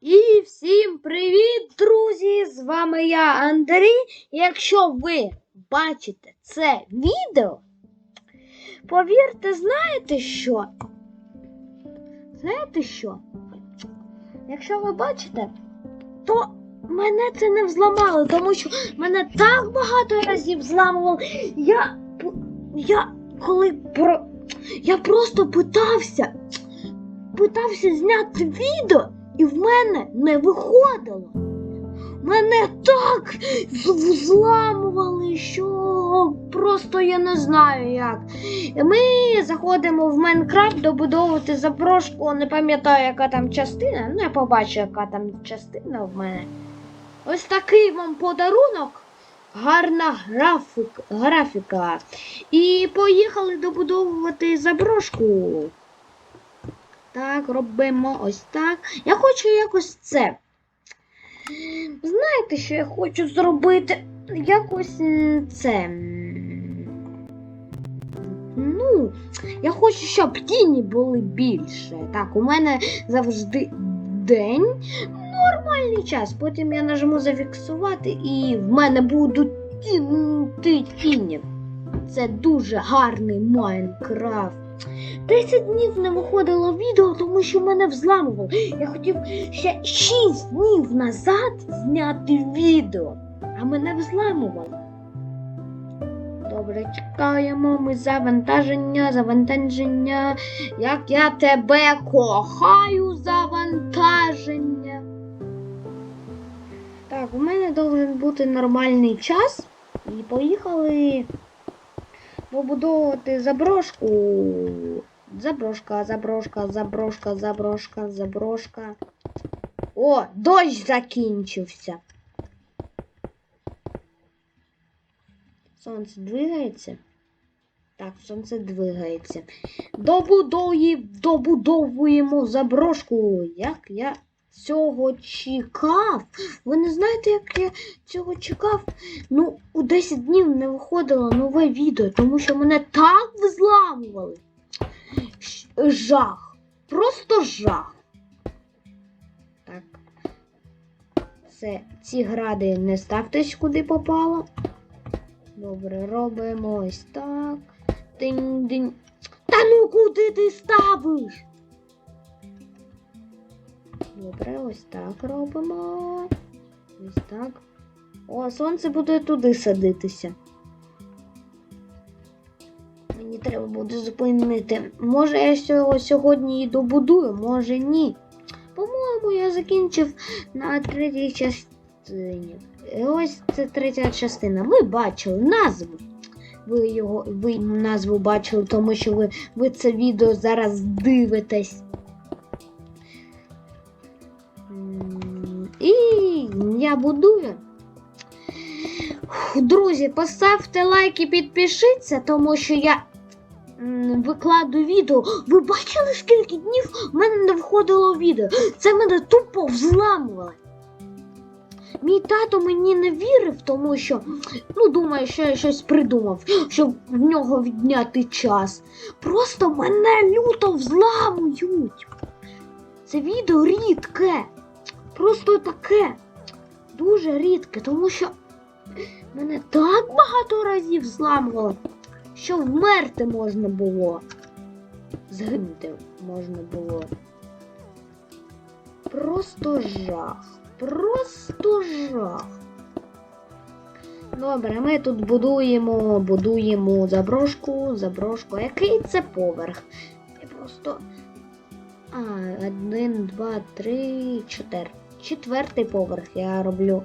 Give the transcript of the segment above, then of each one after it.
І всім привіт, друзі! З вами я, Андрій. Якщо ви бачите це відео, повірте, знаєте що? Знаєте що? Якщо ви бачите, то мене це не взламало, тому що мене так багато разів взламувало. Я, я коли про. Я просто питався, питався зняти відео, і в мене не виходило. Мене так з- взламували, що просто я не знаю як. Ми заходимо в Майнкрафт добудовувати заброшку, не пам'ятаю, яка там частина. Ну, я побачу, яка там частина в мене. Ось такий вам подарунок. Гарна графік, графіка. І поїхали добудовувати заброшку. Так, робимо ось так. Я хочу якось це. Знаєте, що я хочу зробити? Якось це. Ну, я хочу, щоб тіні були більше. Так, у мене завжди день. Нормальний час. Потім я нажму зафіксувати і в мене будуть ті- ті- тіні. Це дуже гарний Майнкрафт. 10 днів не виходило відео, тому що мене взламувало. Я хотів ще 6 днів назад зняти відео, а мене взламувало. Добре, чекаємо ми завантаження, завантаження. Як я тебе кохаю, завантаження. Так, у мене должен бути нормальний час. І поїхали побудовувати заброшку. Заброшка, заброшка, заброшка, заброшка, заброшка. О, дощ закінчився. Сонце двигається. Так, сонце двигається. Добудовуємо заброшку. Як я цього чекав? Ви не знаєте, як я цього чекав? Ну, у 10 днів не виходило нове відео, тому що мене так взламували. Жах. Просто жах. Так. Це ці гради не ставтесь куди попало. Добре, робимо ось так. Динь-динь. Та ну куди ти ставиш? Добре, ось так робимо. Ось так. О, сонце буде туди садитися. Мені треба буде зупинити. Може, я сього- сьогодні і добудую, може ні. По-моєму, я закінчив на третій частині. І Ось це третя частина. Ви бачили назву. Ви його, ви назву бачили, тому що ви, ви це відео зараз дивитесь. Я будую. Друзі, поставте лайк і підпишіться, тому що я викладу відео. Ви бачили, скільки днів в мене не входило відео? Це мене тупо взламувало. Мій тато мені не вірив, тому що ну, думає, що я щось придумав, щоб в нього відняти час. Просто мене люто взламують. Це відео рідке. Просто таке. Дуже рідке, тому що мене так багато разів зламувало, що вмерти можна було. Згинути можна було. Просто жах. Просто жах. Добре, ми тут будуємо, будуємо заброшку, заброшку. Який це поверх? Я просто. А, один, два, три, чотири. Четвертий поверх я роблю.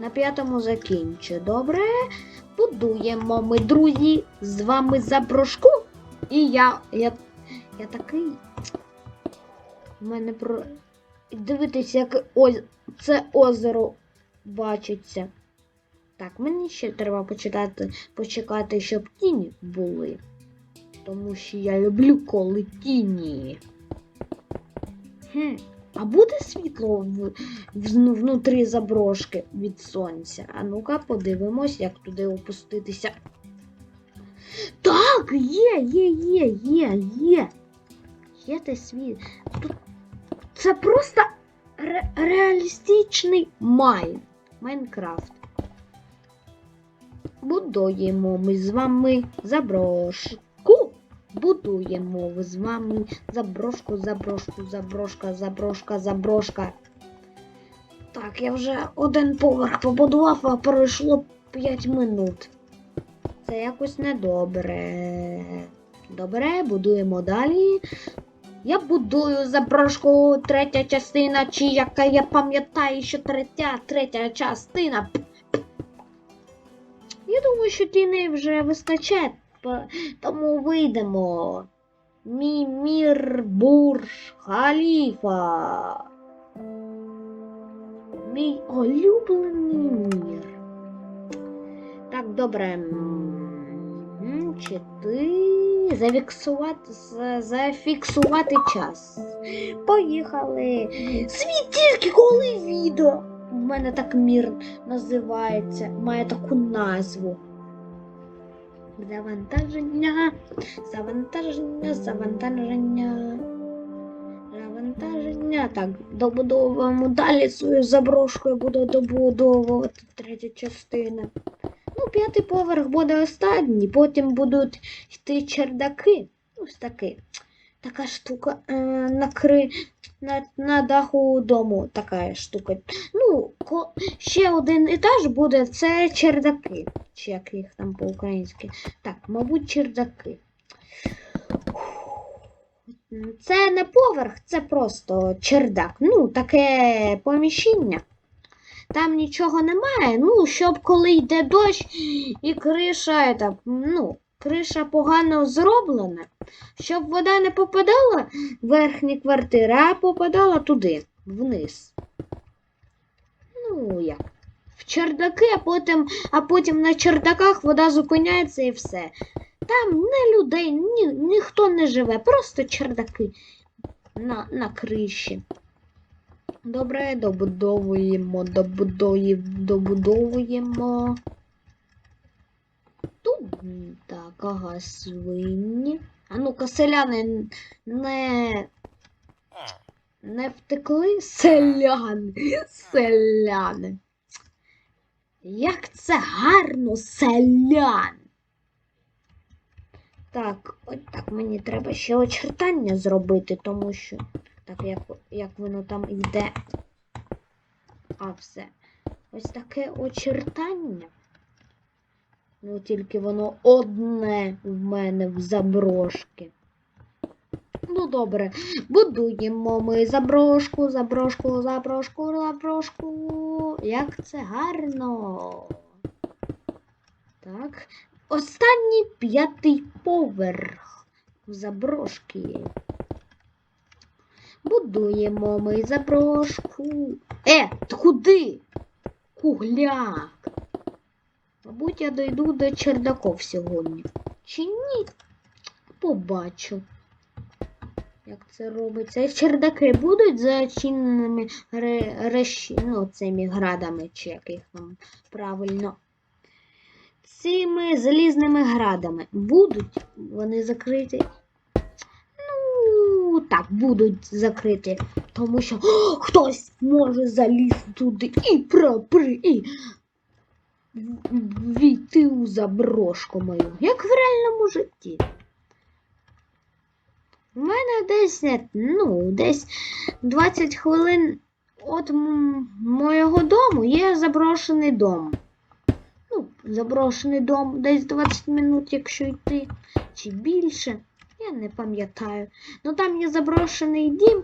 На п'ятому закінчу. Добре. Будуємо ми, друзі, з вами заброшку. І я. Я, я такий. У мене про. Дивитися, як ось це озеро бачиться. Так, мені ще треба почитати, почекати, щоб тіні були. Тому що я люблю коли тіні. Хм. А буде світло в, в, ну, внутрі заброшки від сонця? А ну-ка, подивимось, як туди опуститися. Так, є, є, є, є, є. Є те світ. Тут це просто ре- реалістичний майн. Майнкрафт. Будуємо ми з вами заброшку. Будуємо з вами заброшку, заброшку, заброшка, заброшка, заброшка. Так, я вже один поверх побудував, а пройшло 5 минут. Це якось недобре. Добре, будуємо далі. Я будую заброшку третя частина, чи яка я пам'ятаю, що третя, третя частина. Я думаю, що тіни вже вистачає, тому вийдемо. Мій мір Бурж Халіфа. Мій улюблений мір. Так, добре. Чи ти зафіксувати, зафіксувати час? Поїхали. Світ тільки коли відео. У мене так мір називається, має таку назву. Завантаження, завантаження, завантаження. Завантаження. Так, добудовуємо далі свою заброшку я буду добудовувати третя частина. Ну, п'ятий поверх буде останній, потім будуть йти чердаки. Ось такий. Така штука е, на, кри... на, на даху дому. Така штука. Ну, ко... ще один етаж буде це чердаки. Чи як їх там по-українськи. Так, мабуть, чердаки. Це не поверх, це просто чердак. Ну, таке поміщення. Там нічого немає. Ну, щоб коли йде дощ і криша, ну, криша погано зроблена, щоб вода не попадала в верхні квартири, а попадала туди, вниз. Ну, як? В чердаки, а потім, а потім на чердаках вода зупиняється і все. Там не людей, ні, ніхто не живе, просто чердаки на, на криші. Добре, добудовуємо, добудуємо, добудовуємо. Тут так, ага, свині. А ну-ка, селяни не. Не втекли? Селяни, селяни. Як це гарно, селян. Так, от так мені треба ще очертання зробити, тому що так як, як воно там йде. А все. Ось таке очертання. Ну, тільки воно одне в мене в заброшки. Ну, добре, будуємо ми заброшку, заброшку, заброшку, заброшку. Як це гарно. Так. Останній п'ятий поверх заброшки. Будуємо ми заброшку. Е, куди? Кугляк. Мабуть, я дойду до чердаков сьогодні. Чи ні? Побачу. Як це робиться? Чердаки будуть зачиненими ре, ну, цими градами, чи як їх там правильно. Цими залізними градами будуть вони закриті. Ну, так, будуть закриті, тому що о, хтось може залізти туди і пропри, і війти у заброшку мою, як в реальному житті. У мене десь, ну, десь 20 хвилин від моєго дому є заброшений дом. Ну, заброшений дом десь 20 минут, якщо йти, чи більше. Я не пам'ятаю. Ну там є заброшений дім,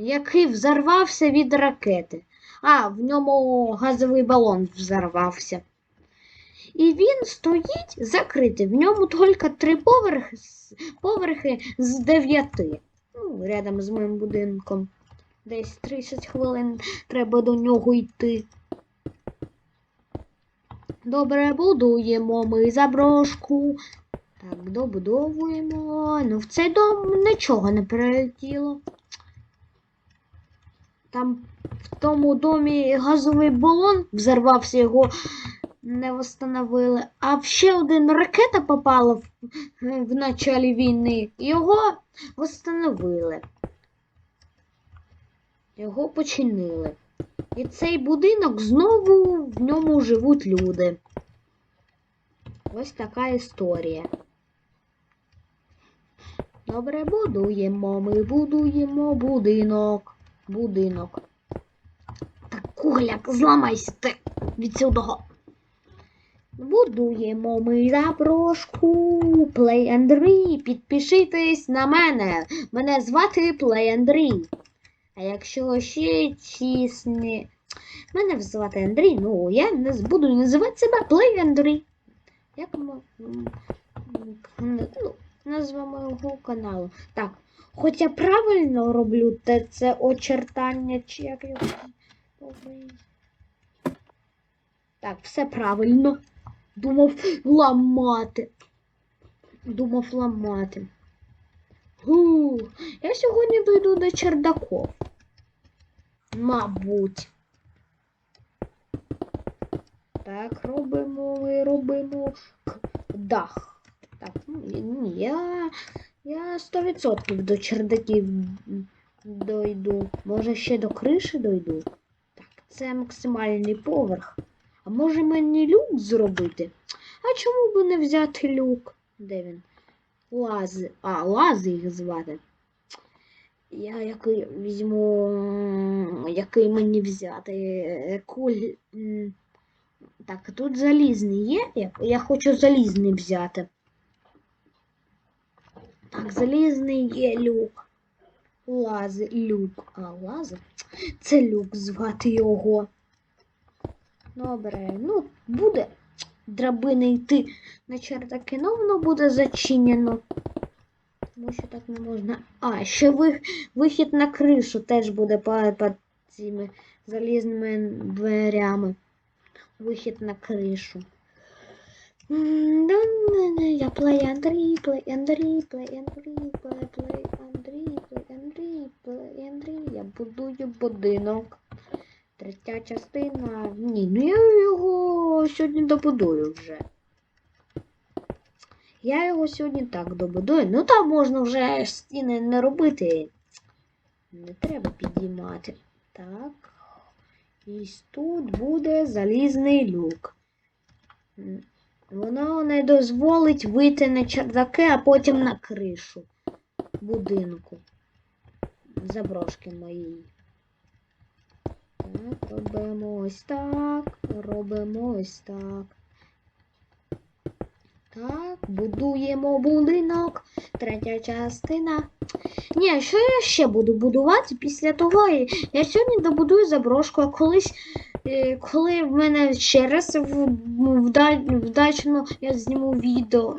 який взорвався від ракети. А, в ньому газовий балон взорвався. І він стоїть закритий. В ньому тільки три поверхи, поверхи з дев'яти. Ну, рядом з моїм будинком. Десь 30 хвилин треба до нього йти. Добре, будуємо ми заброшку. Так, добудовуємо. Ну, в цей дом нічого не прилетіло. Там в тому домі газовий балон взорвався, його не встановили. А ще один ракета попала в, в началі війни. Його встановили. Його починили. І цей будинок знову в ньому живуть люди. Ось така історія. Добре, будуємо, ми будуємо будинок. Будинок. Так, кугляк, зламайся ти цього. Будуємо ми заброшку Play Андрій. Підпишитесь на мене. Мене звати Play Андрій. А якщо ще чесні. Мене звати Андрій, ну я не буду називати себе Play Андрій. Як ми. Ну, назва мого каналу. Так. Хоч я правильно роблю те це очертання, чи як його. Так, все правильно. Думав ламати. Думав ламати. Гу, я сьогодні дойду до чердаков. Мабуть. Так, робимо, ми робимо дах. Так, ні, я, я 100% до чердаків дойду. Може ще до криші дойду. Так, це максимальний поверх. А може мені люк зробити? А чому би не взяти люк? Де він? Лази. А, лази їх звати. Я який візьму. Який мені взяти? Е, Куль. Так, тут залізний є. Я хочу залізний взяти. Так, залізний є люк. Лази, люк. А, лази? Це люк звати його. Добре, ну, буде драбини йти на чердаки, ну воно буде зачинено. Тому що так не можна. А, ще вихід на кришу теж буде по цими залізними дверями. Вихід на кришу. Я плей Андрій, плей Андрій, плей Андрій, плей, плей Андрій, плей Андрій, плей Андрій. Я будую будинок. Третя частина. Ні, ну я його сьогодні добудую вже. Я його сьогодні так добудую. Ну там можна вже стіни не робити. Не треба підіймати. Так. І тут буде залізний люк. Воно не дозволить вийти на чердаки, а потім на кришу будинку. Заброшки моїй. Так, робимо ось так, робимо ось так. Так, будуємо будинок. Третя частина. Ні, що я ще буду будувати після того? Я сьогодні добудую заброшку, а колись, коли в мене ще раз вдачно я зніму відео.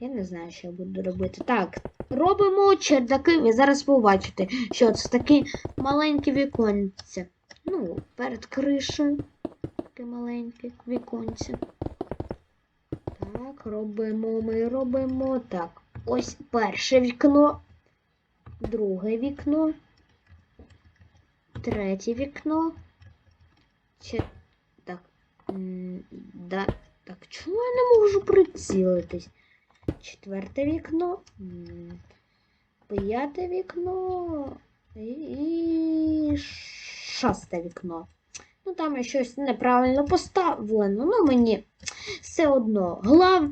Я не знаю, що я буду робити. Так, робимо чердаки. Ви зараз побачите, що це такі маленькі віконця. Ну, перед кришею. Таке маленьке віконце. Так, робимо, ми робимо. Так, ось перше вікно, друге вікно, третє вікно. Чи... Так. Да. Так, чому я не можу прицілитись? Четверте вікно. П'яте вікно. І, шосте вікно. Ну, там я щось неправильно поставлено. Ну, мені все одно. Глав...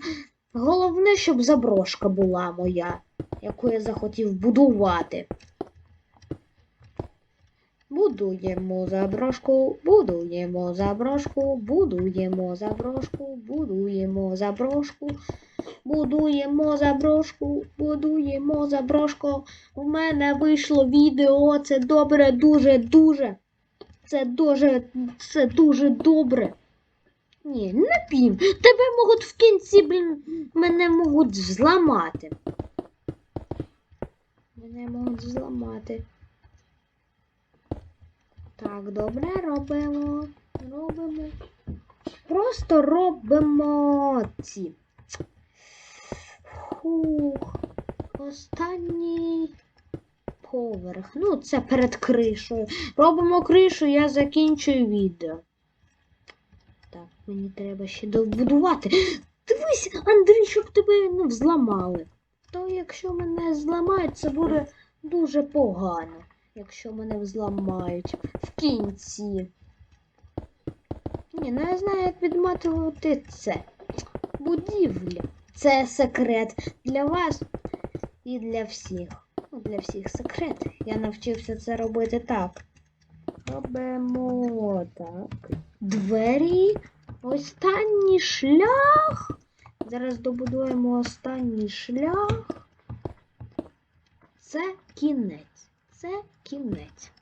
Головне, щоб заброшка була моя, яку я захотів будувати. Будуємо заброшку, будуємо заброшку, будуємо заброшку, будуємо заброшку, будуємо заброшку, будуємо заброшку. У мене вийшло відео. Це добре, дуже, дуже. Це дуже, це дуже добре. Ні, не пім. Тебе можуть в кінці, блін, мене можуть зламати. Мене можуть зламати. Так, добре, робимо. Робимо. Просто робимо ці. Фух. Останній поверх. Ну, це перед кришою. Робимо кришу, я закінчую відео. Так, мені треба ще добудувати. Дивись, Андрій, щоб тебе не взламали. То якщо мене зламають, це буде дуже погано. Якщо мене взламають в кінці. Ні, ну я знаю, як відматувати це. Будівля. Це секрет для вас і для всіх. Ну, для всіх секрет. Я навчився це робити так. Робимо так. Двері. Останній шлях. Зараз добудуємо останній шлях. Це кінець. Це кінець.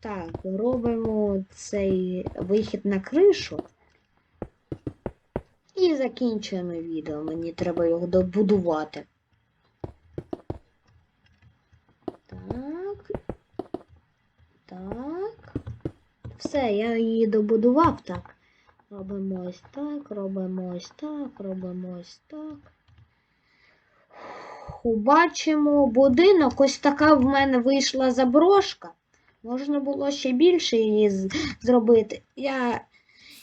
Так, робимо цей вихід на кришу. І закінчуємо відео. Мені треба його добудувати. Так. Так. Все, я її добудував так. Робимо ось так, робимо ось так, робимо ось так. Бачимо будинок, ось така в мене вийшла заброшка. Можна було ще більше її зробити. Я...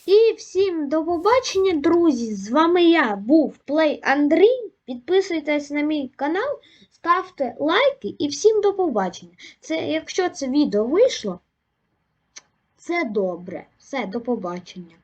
І всім до побачення, друзі! З вами я був Плей Андрій. Підписуйтесь на мій канал, ставте лайки і всім до побачення. Це, якщо це відео вийшло, це добре. Все, до побачення.